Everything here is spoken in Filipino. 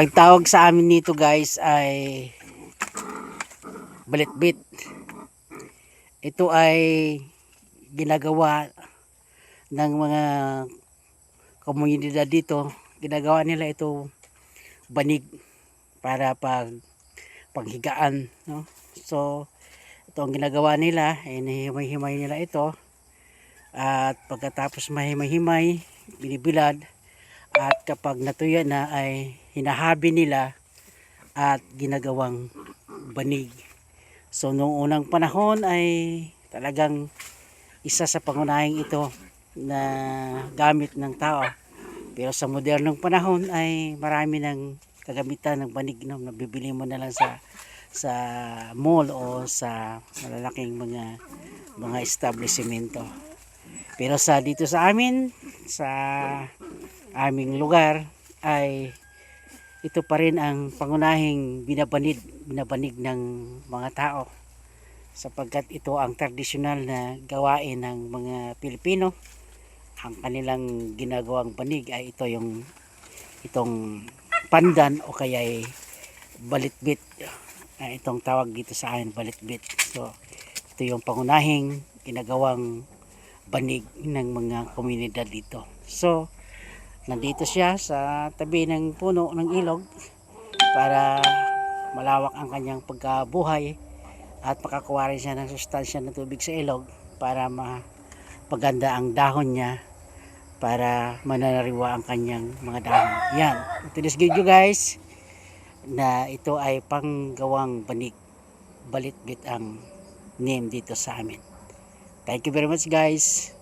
Ang tawag sa amin nito guys ay balitbit. Ito ay ginagawa ng mga komunidad dito. Ginagawa nila ito banig para pag paghigaan. No? So, ito ang ginagawa nila. Hinihimay-himay nila ito. At pagkatapos mahimay-himay, binibilad. At kapag natuya na ay hinahabi nila at ginagawang banig. So noong unang panahon ay talagang isa sa pangunahing ito na gamit ng tao. Pero sa modernong panahon ay marami ng kagamitan ng banig no, nabibili mo na lang sa sa mall o sa malalaking mga mga establishmento. Pero sa dito sa amin sa aming lugar ay ito pa rin ang pangunahing binabanid, binabanig ng mga tao sapagkat ito ang tradisyonal na gawain ng mga Pilipino. Ang kanilang ginagawang banig ay ito yung itong pandan o kaya ay balitbit. Ah, itong tawag dito sa amin balitbit. So ito yung pangunahing ginagawang banig ng mga komunidad dito. So nandito siya sa tabi ng puno ng ilog para malawak ang kanyang pagkabuhay at makakuha rin siya ng sustansya ng tubig sa ilog para mapaganda ang dahon niya para mananariwa ang kanyang mga dahon. Yan. Today's video guys na ito ay panggawang banig balitbit ang name dito sa amin. Thank you very much guys.